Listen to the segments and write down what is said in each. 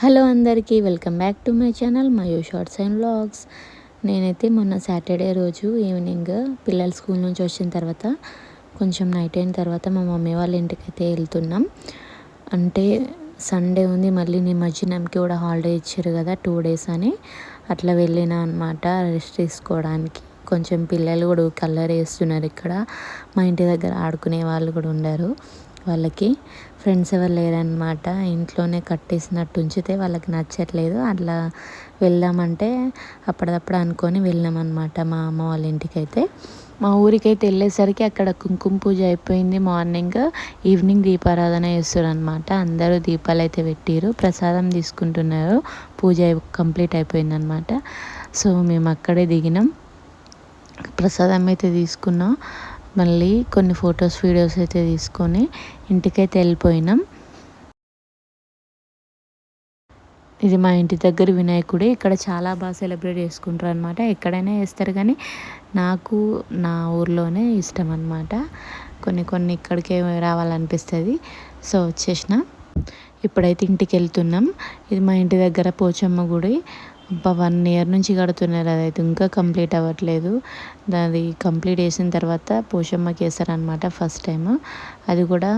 Hello అందరికీ welcome back to my channel Mayu shorts and vlogs. నేనైతే మొన్న Saturday రోజు ఈవినింగ్ పిల్లలు స్కూల్ నుంచి వచ్చిన తర్వాత కొంచెం నైట్ అయిన తర్వాత మా మమ్మీ వాళ్ళ ఇంటికి అయితే వెళ్తున్నాం. అంటే సండే ఉంది మళ్ళీ నిమజ్జనంకి కూడా హాలిడే ఇచ్చారు కదా టూ డేస్ అని. అట్లా వెళ్ళిన అనమాట రెస్ట్ తీసుకోవడానికి. కొంచెం పిల్లలు కూడా కలర్ వేస్తున్నారు ఇక్కడ. మా ఇంటి దగ్గర ఆడుకునే వాళ్ళు కూడా ఉండరు. వాళ్ళకి ఫ్రెండ్స్ ఎవరు లేరనమాట ఇంట్లోనే కట్టేసినట్టు ఉంచితే వాళ్ళకి నచ్చట్లేదు. అట్లా వెళ్దామంటే అప్పటిదప్పుడు అనుకొని వెళ్ళామన్నమాట మా అమ్మ వాళ్ళ ఇంటికి అయితే మా ఊరికైతే వెళ్ళేసరికి అక్కడ కుంకుమ పూజ అయిపోయింది. మార్నింగ్ ఈవినింగ్ దీపారాధన చేస్తారు అనమాట అందరూ దీపాలు అయితే పెట్టారు ప్రసాదం తీసుకుంటున్నారు. పూజ కంప్లీట్ అయిపోయిందనమాట సో మేము అక్కడే దిగినాం. ప్రసాదం అయితే తీసుకున్నాం. మళ్ళీ కొన్ని ఫొటోస్ వీడియోస్ అయితే తీసుకొని ఇంటికైతే వెళ్ళిపోయినాం. ఇది మా ఇంటి దగ్గర వినాయకుడే. ఇక్కడ చాలా బాగా సెలబ్రేట్ చేసుకుంటారు అనమాట ఎక్కడైనా చేస్తారు కానీ నాకు నా ఊర్లోనే ఇష్టం అనమాట కొన్ని కొన్ని ఇక్కడికే రావాలనిపిస్తుంది. సో వచ్చేసిన. ఇప్పుడైతే ఇంటికి వెళ్తున్నాం. ఇది మా ఇంటి దగ్గర పోచమ్మ గుడి. వన్ ఇయర్ నుంచి కడుతున్నారు. అదైతే ఇంకా కంప్లీట్ అవ్వట్లేదు. అది కంప్లీట్ చేసిన తర్వాత పోషమ్మకి వేస్తారనమాట ఫస్ట్ టైం అది కూడా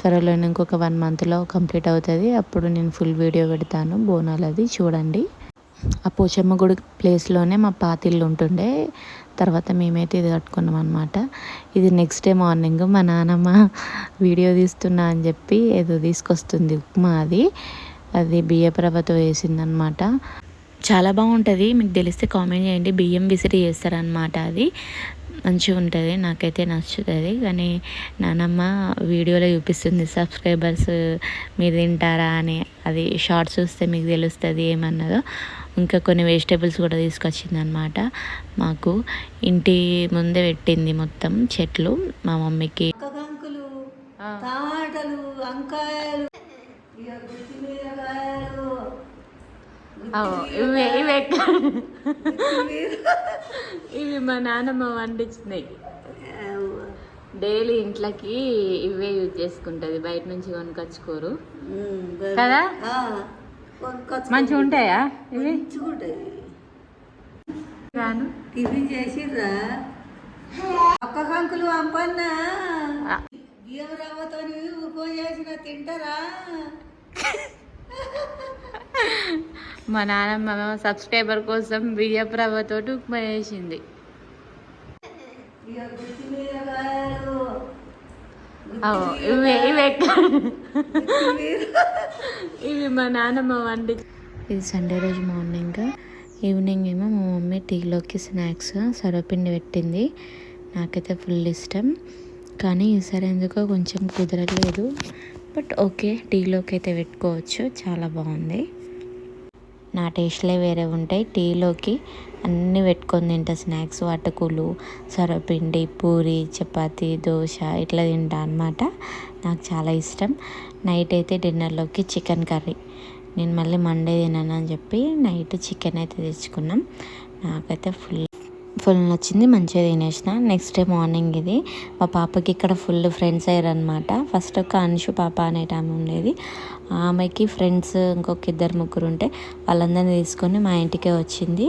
త్వరలో ఇంకొక వన్ మంత్లో కంప్లీట్ అవుతుంది. అప్పుడు నేను ఫుల్ వీడియో పెడతాను. బోనాలు అది చూడండి. ఆ పోచమ్మ గుడి ప్లేస్లోనే మా పాతిళ్ళు ఉంటుండే. తర్వాత మేమైతే ఇది కట్టుకున్నాం అనమాట ఇది నెక్స్ట్ డే మార్నింగ్ మా నాన్నమ్మ వీడియో తీస్తున్నా అని చెప్పి ఏదో తీసుకొస్తుంది ఉప్మా అది. అది బియ్యప్రభతో వేసిందనమాట చాలా బాగుంటుంది. మీకు తెలిస్తే కామెంట్ చేయండి. బియ్యం విసిరి చేస్తారనమాట అది. మంచిగా ఉంటుంది. నాకైతే నచ్చుతుంది. కానీ నానమ్మ వీడియోలో చూపిస్తుంది. సబ్స్క్రైబర్స్ మీరు తింటారా అని. అది షార్ట్స్ చూస్తే మీకు తెలుస్తుంది ఏమన్నదో. ఇంకా కొన్ని వెజిటేబుల్స్ కూడా తీసుకొచ్చింది అనమాట మాకు ఇంటి ముందే పెట్టింది మొత్తం చెట్లు. మా మమ్మీకి టమాటాలు వంకాయలు. ఇవి ఇవి. ఇవి మా నాన్నమ్మ వండించినాయి. డైలీ ఇంట్లోకి ఇవే యూజ్ చేసుకుంటుంది బయట నుంచి కొనుకొచ్చుకోరు. కదా? మంచిగా ఉంటాయా ఇవి? రాను. టిఫిన్ చేసిర్రా? ఒక్క కంకులు పంపన్నా. బియ్యం రవ్వతో తింటారా? మా నాన్నమ్మ సబ్స్క్రైబర్ కోసం వీడియో ప్రభతో ఉప్మా చేసింది. ఇవి ఇవి. మా నాన్నమ్మ వండి. ఇది సండే రోజు మార్నింగ్. ఈవినింగ్ ఏమో మా మమ్మీ టీలోకి స్నాక్స్ సర్వపిండి పెట్టింది. నాకైతే ఫుల్ ఇష్టం. కానీ ఈసారి ఎందుకో కొంచెం కుదరలేదు బట్ ఓకే టీలోకి అయితే పెట్టుకోవచ్చు. చాలా బాగుంది. నా టేస్ట్లే వేరే ఉంటాయి. టీలోకి అన్నీ పెట్టుకొని తింటా. స్నాక్స్ అటుకులు సొరపిండి పూరి చపాతి దోశ ఇట్లా తింటా అనమాట నాకు చాలా ఇష్టం. నైట్ అయితే డిన్నర్లోకి చికెన్ కర్రీ. నేను మళ్ళీ మండే తినను అని చెప్పి నైట్ చికెన్ అయితే తెచ్చుకున్నాం. నాకైతే ఫుల్ ఫుల్ నచ్చింది మంచిగా తినేసిన. నెక్స్ట్ డే మార్నింగ్ ఇది. మా పాపకి ఇక్కడ ఫుల్ ఫ్రెండ్స్ అయ్యారనమాట ఫస్ట్ ఒక అనుషు పాప అనే ఆమె ఉండేది. ఆమెకి ఫ్రెండ్స్ ఇంకొక ఇద్దరు ముగ్గురు ఉంటే వాళ్ళందరినీ తీసుకొని మా ఇంటికే వచ్చింది.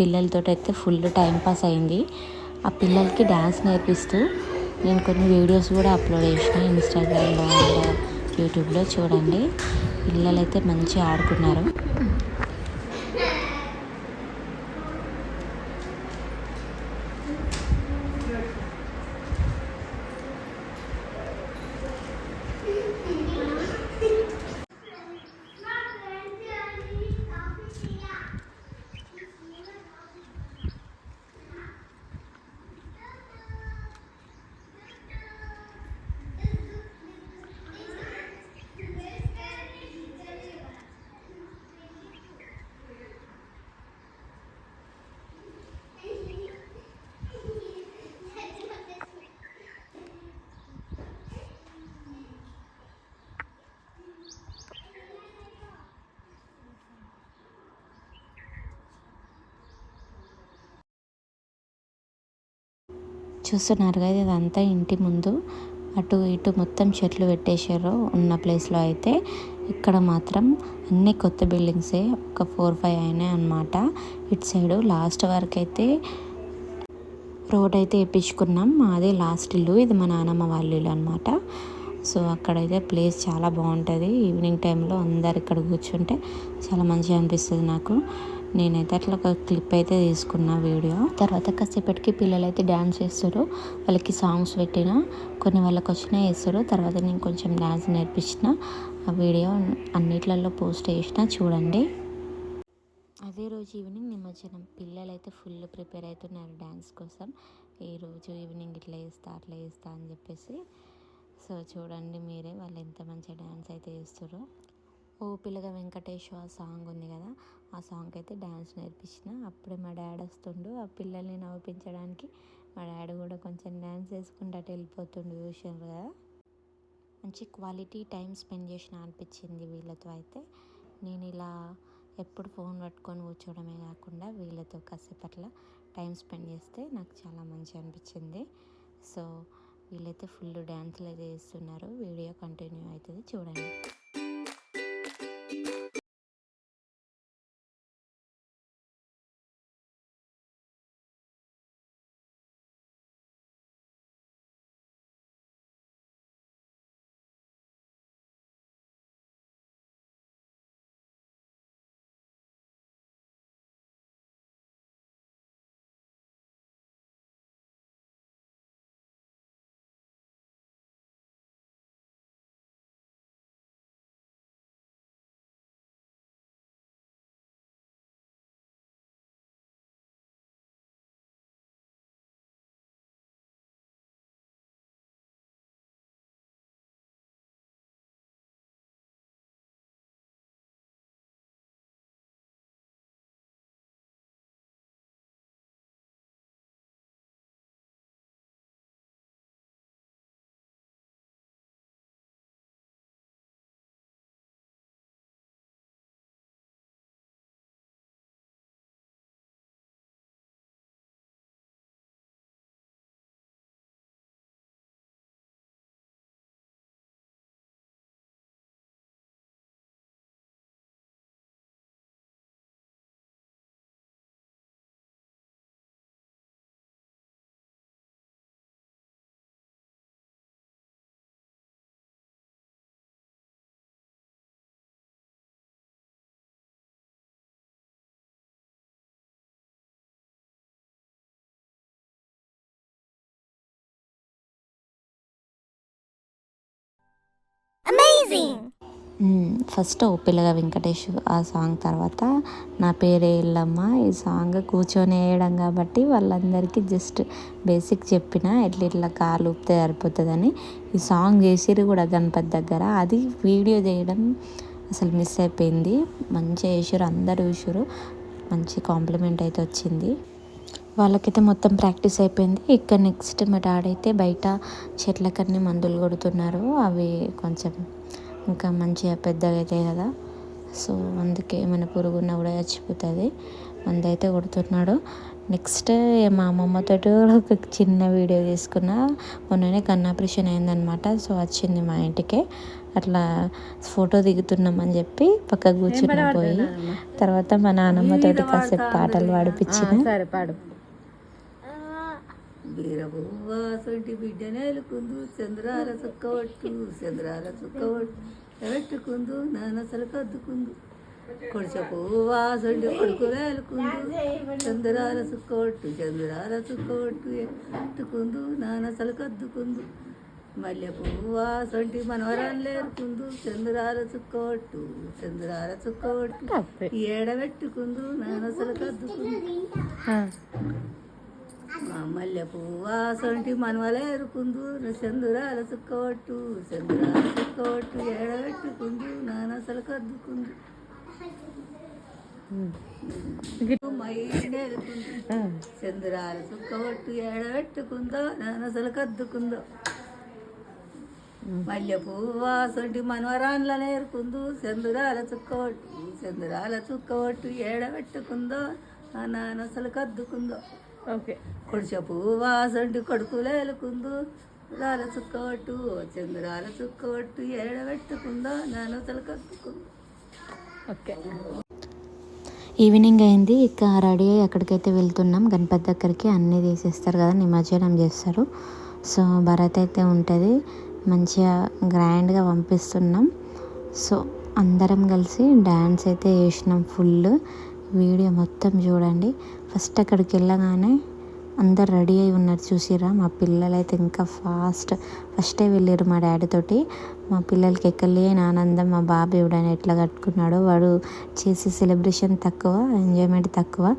పిల్లలతో అయితే ఫుల్ టైం పాస్ అయింది. ఆ పిల్లలకి డ్యాన్స్ నేర్పిస్తూ నేను కొన్ని వీడియోస్ కూడా అప్లోడ్ చేసిన ఇన్స్టాగ్రామ్లో యూట్యూబ్లో చూడండి. పిల్లలైతే మంచిగా ఆడుకున్నారు. చూస్తున్నారు కదా ఇదంతా ఇంటి ముందు. అటు ఇటు మొత్తం చెట్లు పెట్టేశారు ఉన్న ప్లేస్లో అయితే. ఇక్కడ మాత్రం అన్ని కొత్త బిల్డింగ్సే ఒక ఫోర్ ఫైవ్ అయినాయి అనమాట ఇటు సైడు లాస్ట్ వరకు అయితే రోడ్ అయితే వేయించుకున్నాం మాదే లాస్ట్ ఇల్లు ఇది మా నాన్నమ్మ వాళ్ళ ఇల్లు అనమాట సో అక్కడైతే ప్లేస్ చాలా బాగుంటుంది. ఈవినింగ్ టైంలో అందరు ఇక్కడ కూర్చుంటే చాలా మంచిగా అనిపిస్తుంది నాకు. నేనైతే అట్లా ఒక క్లిప్ అయితే తీసుకున్న వీడియో. తర్వాత కాసేపటికి పిల్లలు అయితే డ్యాన్స్ చేస్తారు. వాళ్ళకి సాంగ్స్ పెట్టిన కొన్ని వాళ్ళకి వచ్చినా వేస్తారు తర్వాత నేను కొంచెం డ్యాన్స్ నేర్పించిన ఆ వీడియో అన్నిట్లలో పోస్ట్ చేసిన. చూడండి. అదే రోజు ఈవినింగ్ నిమజ్జనం. పిల్లలు అయితే ఫుల్ ప్రిపేర్ అవుతున్నారు డ్యాన్స్ కోసం. ఈరోజు రోజు ఈవినింగ్ ఇట్లా వేస్తా అట్లా వేస్తా అని చెప్పేసి. సో చూడండి మీరే వాళ్ళు ఎంత మంచిగా డ్యాన్స్ అయితే చేస్తారో. ఓ పిల్లగా వెంకటేశ్వర సాంగ్ ఉంది కదా ఆ సాంగ్ అయితే డ్యాన్స్ నేర్పించిన. అప్పుడే మా డాడీ వస్తుండు. ఆ పిల్లల్ని నవ్వించడానికి మా డాడీ కూడా కొంచెం డ్యాన్స్ వేసుకుంటూ వెళ్ళిపోతుండు చూసారు కదా. మంచి క్వాలిటీ టైం స్పెండ్ చేసిన అనిపించింది వీళ్ళతో అయితే. నేను ఇలా ఎప్పుడు ఫోన్ పట్టుకొని కూర్చోవడమే కాకుండా వీళ్ళతో కాసేపు అట్లా టైం స్పెండ్ చేస్తే నాకు చాలా మంచి అనిపించింది. సో వీళ్ళైతే ఫుల్ డ్యాన్స్లు అయితే చేస్తున్నారు. వీడియో కంటిన్యూ అవుతుంది. చూడండి. ఫస్ట్ ఓ పిల్లగా వెంకటేష్ ఆ సాంగ్ తర్వాత నా పేరే ఇల్లమ్మ ఈ సాంగ్ కూర్చొని వేయడం కాబట్టి వాళ్ళందరికీ జస్ట్ బేసిక్ చెప్పిన ఎట్ల ఇట్లా కాలు ఊపితే సరిపోతుందని ఈ సాంగ్ చేసిరు కూడా గణపతి దగ్గర. అది వీడియో చేయడం అసలు మిస్ అయిపోయింది. మంచిగా వేసారు అందరు చూసారు మంచి కాంప్లిమెంట్ అయితే వచ్చింది. వాళ్ళకైతే మొత్తం ప్రాక్టీస్ అయిపోయింది. ఇక్కడ నెక్స్ట్ మా డాడీ అయితే బయట చెట్లకన్నీ మందులు కొడుతున్నారు. అవి కొంచెం ఇంకా మంచిగా పెద్దగా అవుతాయి కదా. సో అందుకే ఏమైనా పురుగు ఉన్నా కూడా చచ్చిపోతుంది. మందు అయితే కొడుతున్నాడు. నెక్స్ట్ మా అమ్మమ్మతో కూడా ఒక చిన్న వీడియో తీసుకున్న. మొన్ననే కన్నాపరేషన్ అయిందనమాట సో వచ్చింది మా ఇంటికి. అట్లా ఫోటో దిగుతున్నామని చెప్పి పక్కకు కూర్చుని పోయి. తర్వాత మా నాన్నమ్మతోటి కాసేపు పాటలు పాడిపించిన. సరే పాడు. వీరబువ్వ సొంటి బిడ్డ నేలుకుందు చంద్రాల చుక్కవట్టు చంద్రాల చుక్కవట్టు ఎట్టుకుందు నానసలు కద్దుకుందు. కొడిచ పువ్వ సొంటి కొడుకు వేలుకుందు చంద్రాల చుక్కవట్టు చంద్రాల చుక్కవట్టు ఎట్టుకుందు నానసలు కద్దుకుందు. మల్లె పువ్వ సొంటి మనవరాలు లేరుకుందు చంద్రాల చుక్కవట్టు చంద్రాల చుక్కవట్టు ఏడబెట్టుకుందు నానసలు కద్దుకుందు. మల్లె పువ్వా సొంటి మనవలే ఎరుకుందు చందురాల చుక్కవట్టు చందురాల చుక్కవట్టు ఏడబెట్టుకుందు నానసలు కద్దుకుందు. చంద్రాల చుక్కవట్టు ఏడబెట్టుకుందో నానసలు కద్దుకుందో. మల్లె పువ్వా సొంటి మనవరాన్ల నేర్కుందు చందురాల చుక్కవట్టు చందురాల చుక్కవట్టు ఏడబెట్టుకుందో నానసలు కద్దుకుందో. ఓకే. కొడిచ పువ్వా సొంటి కొడుకులేలుకుందు రాల చుక్కవట్టు చంద్రాల చుక్కవట్టు ఏడబెట్టుకుందో నాను తలకట్టుకుందో ఓకే. ఈవినింగ్ అయింది. ఇక రెడీ అయ్యి ఎక్కడికైతే వెళ్తున్నాం. గణపతి దగ్గరికి అన్నీ తీసేస్తారు కదా నిమజ్జనం చేస్తారు. సో భరత్ అయితే ఉంటుంది. మంచిగా గ్రాండ్గా పంపిస్తున్నాం. సో అందరం కలిసి డ్యాన్స్ అయితే వేసినాం ఫుల్. వీడియో మొత్తం చూడండి. ఫస్ట్ అక్కడికి వెళ్ళగానే అందరు రెడీ అయి ఉన్నారు చూసిరా మా పిల్లలైతే ఇంకా ఫాస్ట్. ఫస్టే వెళ్ళారు మా డాడీ తోటి. మా పిల్లలకి ఎక్కలేని ఆనందం మా బాబు ఎవడైనా ఎట్లా కట్టుకున్నాడో. వాడు చేసే సెలబ్రేషన్ తక్కువ ఎంజాయ్మెంట్ తక్కువ.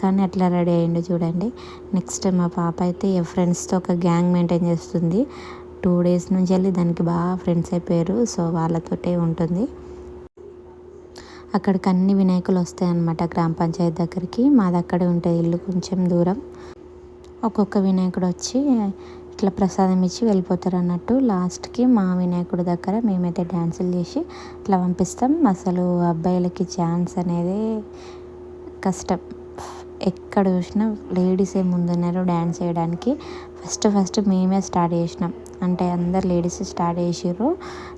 కానీ అట్లా రెడీ అయ్యిండు చూడండి. నెక్స్ట్ మా పాప అయితే ఫ్రెండ్స్తో ఒక గ్యాంగ్ మెయింటైన్ చేస్తుంది. టూ డేస్ నుంచి వెళ్ళి దానికి బాగా ఫ్రెండ్స్ అయిపోయారు. సో వాళ్ళతోటే ఉంటుంది. అక్కడికి అన్ని వినాయకులు వస్తాయి అన్నమాట గ్రామ పంచాయతీ దగ్గరికి. మాది అక్కడే ఉంటుంది ఇల్లు కొంచెం దూరం. ఒక్కొక్క వినాయకుడు వచ్చి ఇట్లా ప్రసాదం ఇచ్చి వెళ్ళిపోతారు అన్నట్టు లాస్ట్కి మా వినాయకుడి దగ్గర మేమైతే డ్యాన్సులు చేసి ఇట్లా పంపిస్తాం. అసలు అబ్బాయిలకి ఛాన్స్ అనేది కష్టం. ఎక్కడ చూసినా లేడీసే ముందున్నారు డ్యాన్స్ చేయడానికి. ఫస్ట్ ఫస్ట్ మేమే స్టార్ట్ చేసినాం. అంటే అందరు లేడీస్ స్టార్ట్ చేసిర్రు.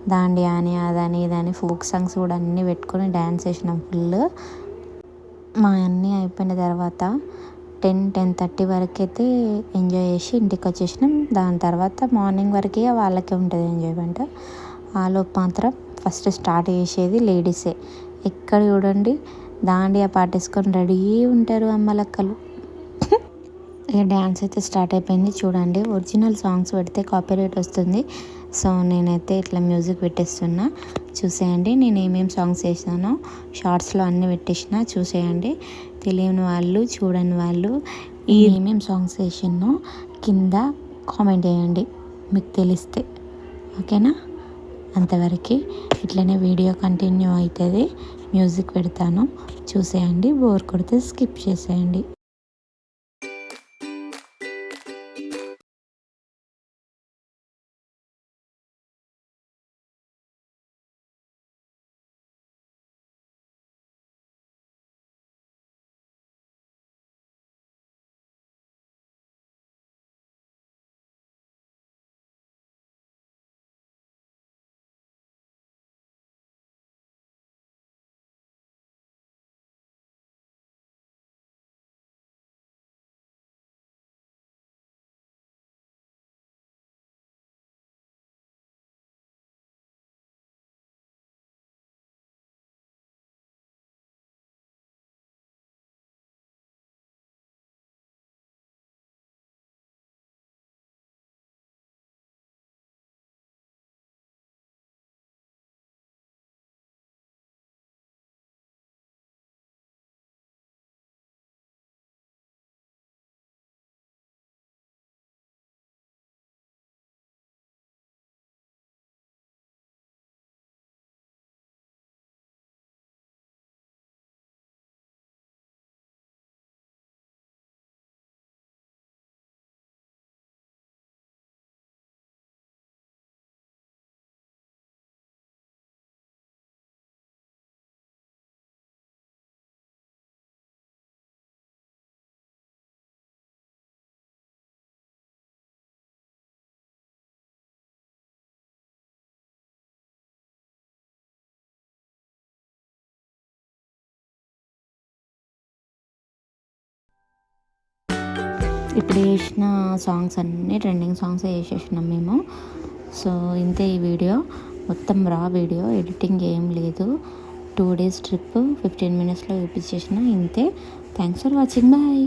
దాండియా అని అదని ఇదని ఫోక్ సాంగ్స్ కూడా అన్నీ పెట్టుకొని డ్యాన్స్ చేసినాం ఫుల్ మా అన్నీ అయిపోయిన తర్వాత టెన్ టెన్ థర్టీ వరకు అయితే ఎంజాయ్ చేసి ఇంటికి వచ్చేసినాం. దాని తర్వాత మార్నింగ్ వరకే వాళ్ళకే ఉంటుంది ఎంజాయ్మెంట్ ఆలోపు మాత్రం ఫస్ట్ స్టార్ట్ చేసేది లేడీసే ఎక్కడ చూడండి దాండియా పాటేసుకొని రెడీ ఉంటారు అమ్మలక్కలు. ఇక డ్యాన్స్ అయితే స్టార్ట్ అయిపోయింది. చూడండి ఒరిజినల్ సాంగ్స్ పెడితే కాపీరైట్ వస్తుంది. సో నేనైతే ఇట్లా మ్యూజిక్ పెట్టేస్తున్నా. చూసేయండి నేను ఏమేమి సాంగ్స్ వేసానో షార్ట్స్లో అన్నీ పెట్టేసిన. చూసేయండి తెలియని వాళ్ళు చూడని వాళ్ళు ఈ ఏమేమి సాంగ్స్ వేసినో కింద కామెంట్ చేయండి మీకు తెలిస్తే. ఓకేనా? అంతవరకు ఇట్లనే వీడియో కంటిన్యూ అవుతుంది. మ్యూజిక్ పెడతాను. చూసేయండి. బోర్ కొడితే స్కిప్ చేసేయండి. ఇప్పుడు వేసిన సాంగ్స్ అన్నీ ట్రెండింగ్ సాంగ్స్ వేసేసినాం మేము. సో ఇంతే ఈ వీడియో. మొత్తం రా వీడియో ఎడిటింగ్ ఏం లేదు. టూ డేస్ ట్రిప్ ఫిఫ్టీన్ మినిట్స్లో చూపించేసిన ఇంతే. Thanks for watching bye